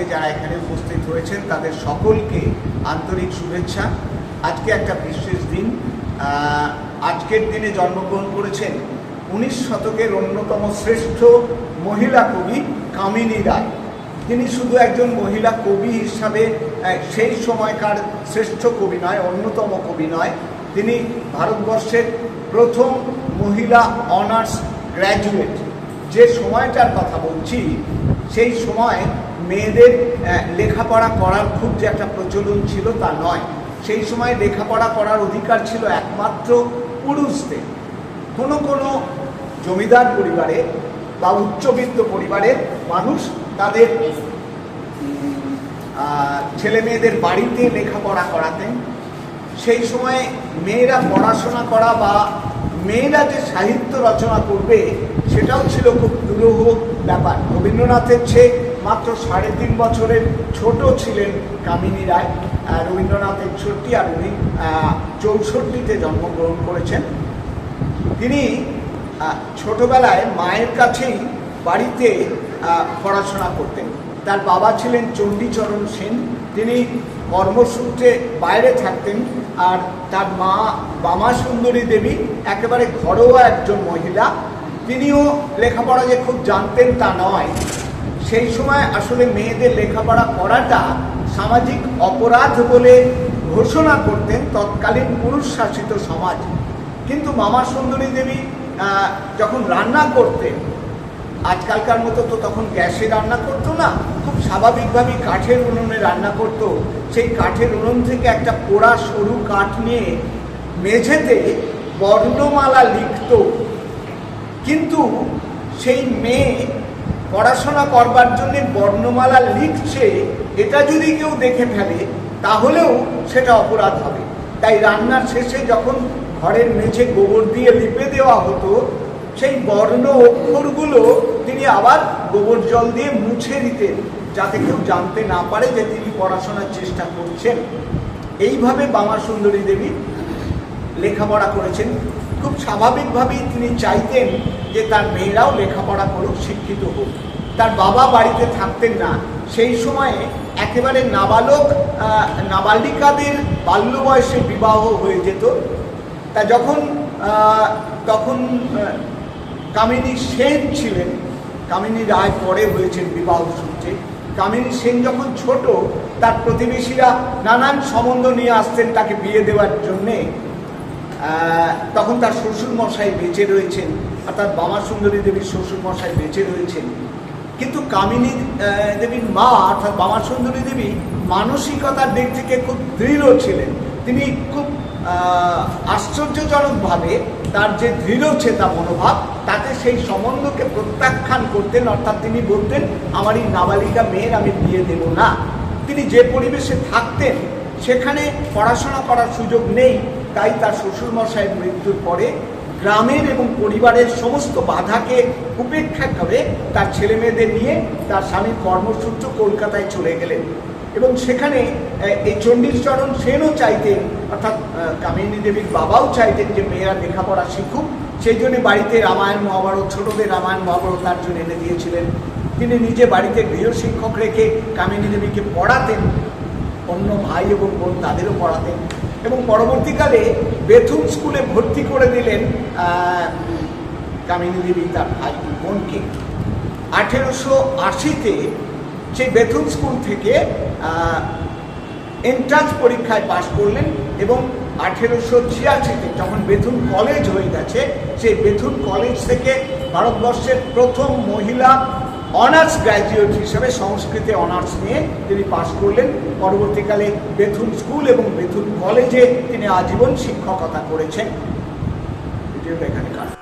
আজকে যারা এখানে উপস্থিত হয়েছেন তাদের সকলকে আন্তরিক শুভেচ্ছা। আজকে একটা বিশেষ দিন। আজকের দিনে জন্মগ্রহণ করেছেন উনিশ শতকের অন্যতম শ্রেষ্ঠ মহিলা কবি কামিনী রায়। তিনি শুধু একজন মহিলা কবি হিসাবে সেই সময়কার শ্রেষ্ঠ কবি নয়, অন্যতম কবি নয়। তিনি ভারতবর্ষের প্রথম মহিলা অনার্স গ্র্যাজুয়েট। যে সময়টার কথা বলছি সেই সময় মেয়েদের লেখাপড়া করার খুব যে একটা প্রচলন ছিল তা নয়। সেই সময় লেখাপড়া করার অধিকার ছিল একমাত্র পুরুষদের। কোনো কোনো জমিদার পরিবারে বা উচ্চবিত্ত পরিবারের মানুষ তাদের ছেলে মেয়েদের বাড়িতে লেখাপড়া করাতেন। সেই সময়ে মেয়েরা পড়াশোনা করা বা মেয়েরা যে সাহিত্য রচনা করবে, সেটাও ছিল খুব দুরূহ ব্যাপার। রবীন্দ্রনাথের চেয়ে মাত্র সাড়ে তিন বছরের ছোট ছিলেন কামিনী রায়। রবীন্দ্রনাথ একষট্টি আর উনি চৌষট্টিতে জন্মগ্রহণ করেছেন। তিনি ছোটবেলায় মায়ের কাছেই বাড়িতে পড়াশোনা করতেন। তার বাবা ছিলেন চণ্ডীচরণ সেন। তিনি কর্মসূত্রে বাইরে থাকতেন। আর তার মা বামা সুন্দরী দেবী, একেবারে ঘরোয়া একজন মহিলা, তিনিও লেখাপড়া যে খুব জানতেন তা নয়। সেই সময় আসলে মেয়েদের লেখাপড়া করাটা সামাজিক অপরাধ বলে ঘোষণা করতেন তৎকালীন পুরুষ শাসিত সমাজ। কিন্তু মামা সুন্দরী দেবী যখন রান্না করতেন আজকালকার মতো তো তখন গ্যাসে রান্না করতো না, খুব স্বাভাবিকভাবেই কাঠের উনুনে রান্না করতো। সেই কাঠের উনুন থেকে একটা পোড়া সরু কাঠ নিয়ে মেঝেতে বর্ণমালা লিখতো। কিন্তু সেই মেয়ে পড়াশোনা করবার জন্য বর্ণমালা লিখছে, এটা যদি কেউ দেখে ফেলে, তাহলেও সেটা অপরাধ হবে। তাই রান্নার শেষে যখন ঘরের মেঝে গোবর দিয়ে লিপে দেওয়া হতো সেই বর্ণ অক্ষরগুলো তিনি আবার গোবর জল দিয়ে মুছে দিতেন, যাতে কেউ জানতে না পারে যে তিনি পড়াশোনার চেষ্টা করছেন। এইভাবে বামা সুন্দরী দেবী লেখাপড়া করেছেন। খুব স্বাভাবিকভাবেই তিনি চাইতেন যে তার মেয়েরাও লেখাপড়া করুক, শিক্ষিত হোক। তার বাবা বাড়িতে থাকতেন না। সেই সময়ে একেবারে নাবালক নাবালিকাদের বাল্য বয়সে বিবাহ হয়ে যেত। তা যখন তখন কামিনী সেন ছিলেন। কামিনী রায় পরে হয়েছেন বিবাহ সূত্রে। কামিনী সেন যখন ছোট, তার প্রতিবেশীরা নানান সম্বন্ধ নিয়ে আসতেন তাকে বিয়ে দেওয়ার জন্যে। তখন তার শ্বশুর মশাই বেঁচে রয়েছেন অর্থাৎ বাবা সুন্দরী দেবীর শ্বশুর মশাই বেঁচে রয়েছেন। কিন্তু কামিনী দেবীর মা অর্থাৎ বাবা সুন্দরী দেবী মানসিকতার দিক থেকে খুব দৃঢ় ছিলেন। তিনি খুব আশ্চর্যজনকভাবে তার যে দৃঢ় চেতা মনোভাব, তাতে সেই সম্বন্ধকে প্রত্যাখ্যান করতেন, অর্থাৎ তিনি বলতেন, আমার এই নাবালিকা মেয়ের আমি বিয়ে দেব না। তিনি যে পরিবেশে থাকতেন, সেখানে পড়াশোনা করার সুযোগ নেই, তাই তার শ্বশুরমশাইয়ের মৃত্যুর পরে গ্রামের এবং পরিবারের সমস্ত বাধাকে উপেক্ষা করে তার ছেলে মেয়েদের নিয়ে তার স্বামীর কর্মসূত্র কলকাতায় চলে গেলেন। এবং সেখানে এই চণ্ডীচরণ সেনও চাইতেন, অর্থাৎ কামিনী দেবীর বাবাও চাইতেন যে মেয়েরা লেখাপড়া শিখুক। সেই জন্য বাড়িতে রামায়ণ মহাভারত, ছোটদের রামায়ণ মহাভারত তার জন্য এনে দিয়েছিলেন। তিনি নিজে বাড়িতে গৃহশিক্ষক রেখে কামিনী দেবীকে পড়াতেন, অন্য ভাই এবং বোন তাদেরও পড়াতেন। এবং পরবর্তীকালে বেথুন স্কুলে ভর্তি করে দিলেন কামিনী দেবী তার ভাই বোনকে। আঠেরোশো আশিতে সেই বেথুন স্কুল থেকে এন্ট্রান্স পরীক্ষায় পাশ করলেন এবং আঠেরোশো ছিয়াশিতে যখন বেথুন কলেজ হয়ে গেছে, সেই বেথুন কলেজ থেকে ভারতবর্ষের প্রথম মহিলা অনার্স গ্র্যাজুয়েট হিসেবে সংস্কৃতে অনার্স নিয়ে তিনি পাশ করলেন। পরবর্তীকালে বেথুন স্কুল এবং বেথুন কলেজে তিনি আজীবন শিক্ষকতা করেছেন। এখানে কাট।